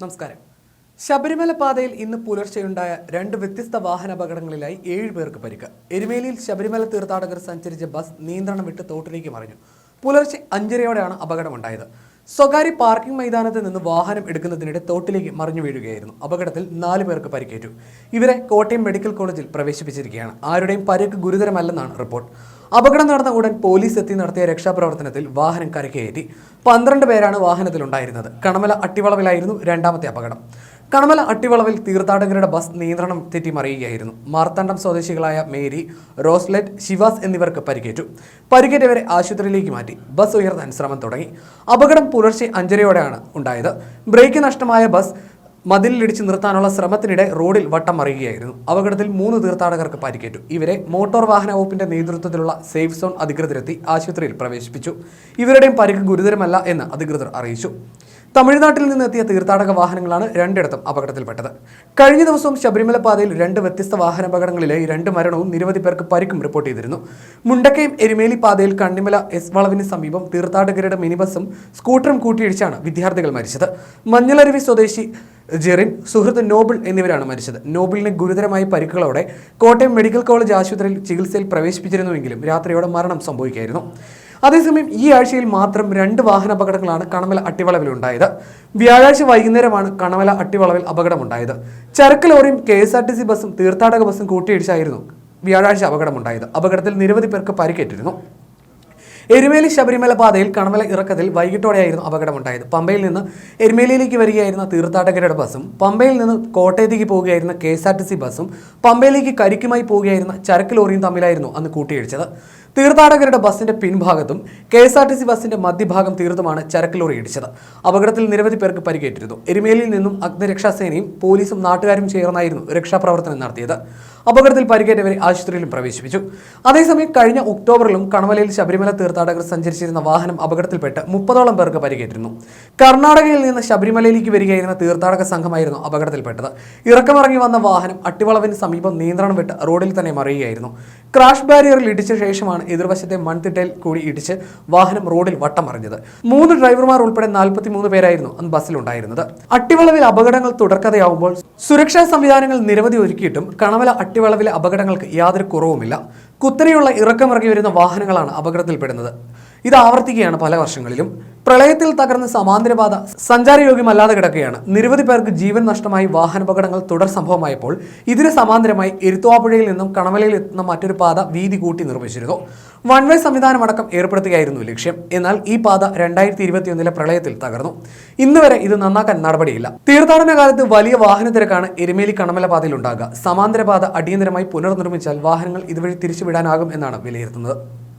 നമസ്കാരം. ശബരിമല പാതയിൽ ഇന്ന് പുലർച്ചെയുണ്ടായ രണ്ട് വ്യത്യസ്ത വാഹനാപകടങ്ങളിലായി ഏഴ് പേർക്ക് പരിക്ക്. എരുമേലിയിൽ ശബരിമല തീർത്ഥാടകർ സഞ്ചരിച്ച ബസ് നിയന്ത്രണം വിട്ട് തോട്ടിലേക്ക് മറിഞ്ഞു. പുലർച്ചെ അഞ്ചരയോടെയാണ് അപകടമുണ്ടായത്. സ്വകാര്യ പാർക്കിംഗ് മൈതാനത്ത് നിന്ന് വാഹനം എടുക്കുന്നതിനിടെ തോട്ടിലേക്ക് മറിഞ്ഞു വീഴുകയായിരുന്നു. അപകടത്തിൽ നാല് പേർക്ക് പരിക്കേറ്റു. ഇവരെ കോട്ടയം മെഡിക്കൽ കോളേജിൽ പ്രവേശിപ്പിച്ചിരിക്കുകയാണ്. ആരുടെയും പരിക്ക് ഗുരുതരമല്ലെന്നാണ് റിപ്പോർട്ട്. അപകടം നടന്ന ഉടൻ പോലീസ് എത്തി നടത്തിയ രക്ഷാപ്രവർത്തനത്തിൽ വാഹനം കരക്കയറ്റി പന്ത്രണ്ട് പേരാണ് വാഹനത്തിലുണ്ടായിരുന്നത്. കണമല അട്ടിവളവിലായിരുന്നു രണ്ടാമത്തെ അപകടം. കണമല അട്ടിവളവിൽ തീർത്ഥാടകരുടെ ബസ് നിയന്ത്രണം തെറ്റിമറിയുകയായിരുന്നു. മാർത്താണ്ഡം സ്വദേശികളായ മേരി റോസ്ലെറ്റ് ശിവാസ് എന്നിവർക്ക് പരിക്കേറ്റു. പരിക്കേറ്റവരെ ആശുപത്രിയിലേക്ക് മാറ്റി. ബസ് ഉയർത്താൻ ശ്രമം തുടങ്ങി. അപകടം പുലർച്ചെ അഞ്ചരയോടെയാണ് ഉണ്ടായത്. ബ്രേക്ക് നഷ്ടമായ ബസ് മതിലിടിച്ച് നിർത്താനുള്ള ശ്രമത്തിനിടെ റോഡിൽ വട്ടം മറിയുകയായിരുന്നു. അപകടത്തിൽ മൂന്ന് തീർത്ഥാടകർക്ക് പരിക്കേറ്റു. ഇവരെ മോട്ടോർ വാഹന വകുപ്പിന്റെ നേതൃത്വത്തിലുള്ള സേഫ് സോൺ അധികൃതരെത്തി ആശുപത്രിയിൽ പ്രവേശിപ്പിച്ചു. ഇവരുടെയും പരിക്ക് ഗുരുതരമല്ല എന്ന് അധികൃതർ അറിയിച്ചു. തമിഴ്നാട്ടിൽ നിന്നെത്തിയ തീർത്ഥാടക വാഹനങ്ങളാണ് രണ്ടിടത്തും അപകടത്തിൽപ്പെട്ടത്. കഴിഞ്ഞ ദിവസവും ശബരിമല പാതയിൽ രണ്ട് വ്യത്യസ്ത വാഹനാപകടങ്ങളിലെ രണ്ട് മരണവും നിരവധി പേർക്ക് പരിക്കും റിപ്പോർട്ട് ചെയ്തിരുന്നു. മുണ്ടക്കയം എരുമേലി പാതയിൽ കണ്ണിമല എസ് വളവിന് സമീപം തീർത്ഥാടകരുടെ മിനിബസും സ്കൂട്ടറും കൂട്ടിയിടിച്ചാണ് വിദ്യാർത്ഥികൾ മരിച്ചത്. മഞ്ഞളരുവി സ്വദേശി ജെറിൻ സുഹൃത്ത് നോബിൾ എന്നിവരാണ് മരിച്ചത്. നോബിളിന് ഗുരുതരമായ പരിക്കുകളോടെ കോട്ടയം മെഡിക്കൽ കോളേജ് ആശുപത്രിയിൽ ചികിത്സയിൽ പ്രവേശിപ്പിച്ചിരുന്നുവെങ്കിലും രാത്രിയോടെ മരണം സംഭവിക്കുകയായിരുന്നു. അതേസമയം ഈ ആഴ്ചയിൽ മാത്രം രണ്ട് വാഹനാപകടങ്ങളാണ് കണമല അട്ടിവളവിൽ ഉണ്ടായത്. വ്യാഴാഴ്ച വൈകുന്നേരമാണ് കണമല അട്ടിവളവിൽ അപകടമുണ്ടായത്. ചരക്ക് ലോറിയും K S R T C ബസ്സും തീർത്ഥാടക ബസ്സും കൂട്ടിയിടിച്ചായിരുന്നു വ്യാഴാഴ്ച അപകടമുണ്ടായത്. അപകടത്തിൽ നിരവധി പേർക്ക് പരിക്കേറ്റിരുന്നു. എരുമേലി ശബരിമല പാതയിൽ കണമല ഇറക്കത്തിൽ വൈകിട്ടോടെയായിരുന്നു അപകടമുണ്ടായത്. പമ്പയിൽ നിന്ന് എരുമേലിയിലേക്ക് വരികയായിരുന്ന തീർത്ഥാടകരുടെ ബസ്സും പമ്പയിൽ നിന്ന് കോട്ടയത്തേക്ക് പോവുകയായിരുന്ന K S R T C ബസ്സും പമ്പയിലേക്ക് കരിക്കുമായി പോവുകയായിരുന്ന ചരക്ക് ലോറിയും തമ്മിലായിരുന്നു അന്ന് കൂട്ടിയിടിച്ചത്. തീർത്ഥാടകരുടെ ബസ്സിന്റെ പിൻഭാഗത്തും K S R T C ബസിന്റെ മധ്യഭാഗം തീർത്തുമാണ് ചരക്ക് ലോറി ഇടിച്ചത്. അപകടത്തിൽ നിരവധി പേർക്ക് പരിക്കേറ്റിരുന്നു. എരുമേലിയിൽ നിന്നും അഗ്നിരക്ഷാസേനയും പോലീസും നാട്ടുകാരും ചേർന്നായിരുന്നു രക്ഷാപ്രവർത്തനം നടത്തിയത്. അപകടത്തിൽ പരിക്കേറ്റവരെ ആശുപത്രിയിലും പ്രവേശിപ്പിച്ചു. അതേസമയം കഴിഞ്ഞ ഒക്ടോബറിലും കണവലയിൽ ശബരിമല തീർത്ഥാടകർ സഞ്ചരിച്ചിരുന്ന വാഹനം അപകടത്തിൽപ്പെട്ട് മുപ്പതോളം പേർക്ക് പരിക്കേറ്റിരുന്നു. കർണാടകയിൽ നിന്ന് ശബരിമലയിലേക്ക് വരികയായിരുന്ന തീർത്ഥാടക സംഘമായിരുന്നു അപകടത്തിൽപ്പെട്ടത്. ഇറക്കമിറങ്ങി വന്ന വാഹനം അട്ടിവളവിന് സമീപം നിയന്ത്രണം വിട്ട് റോഡിൽ തന്നെ മറിയുകയായിരുന്നു. ക്രാഷ് ബാരിയറിൽ ഇടിച്ച ശേഷമാണ് എതിർവശത്തെ മൺതിട്ടയിൽ കൂടി ഇടിച്ച് വാഹനം റോഡിൽ വട്ടം മറിഞ്ഞത്. മൂന്ന് ഡ്രൈവർമാർ ഉൾപ്പെടെ നാൽപ്പത്തി മൂന്ന് പേരായിരുന്നു അന്ന് ബസ്സിലുണ്ടായിരുന്നത്. അട്ടിവളവിൽ അപകടങ്ങൾ തുടർക്കഥയാവുമ്പോൾ സുരക്ഷാ സംവിധാനങ്ങൾ നിരവധി ഒരുക്കിയിട്ടും കണവല അട്ടിവളവിലെ അപകടങ്ങൾക്ക് യാതൊരു കുറവുമില്ല. കുത്തനെയുള്ള ഇറക്കമിറങ്ങി വരുന്ന വാഹനങ്ങളാണ് അപകടത്തിൽപ്പെടുന്നത്. ഇത് ആവർത്തിക്കുകയാണ് പല വർഷങ്ങളിലും. പ്രളയത്തിൽ തകർന്ന സമാന്തരപാത സഞ്ചാരയോഗ്യമല്ലാതെ കിടക്കുകയാണ്. നിരവധി പേർക്ക് ജീവൻ നഷ്ടമായി വാഹനാപകടങ്ങൾ തുടർ സംഭവമായപ്പോൾ ഇതിന് സമാന്തരമായി എരുത്തുവാപ്പുഴയിൽ നിന്നും കണമലയിൽ എത്തുന്ന മറ്റൊരു പാത വീതി കൂട്ടി നിർമ്മിച്ചിരുന്നു. വൺ വേ സംവിധാനമടക്കം ഏർപ്പെടുത്തുകയായിരുന്നു ലക്ഷ്യം. എന്നാൽ ഈ പാത രണ്ടായിരത്തി ഇരുപത്തിയൊന്നിലെ പ്രളയത്തിൽ തകർന്നു. ഇന്ന് വരെ ഇത് നന്നാക്കാൻ നടപടിയില്ല. തീർത്ഥാടന കാലത്ത് വലിയ വാഹന തിരക്കാണ് എരുമേലി കണമല പാതയിൽ ഉണ്ടാകുക. സമാന്തരപാത അടിയന്തരമായി പുനർനിർമ്മിച്ചാൽ വാഹനങ്ങൾ ഇതുവഴി തിരിച്ചുവിടാനാകും എന്നാണ് വിലയിരുത്തുന്നത്.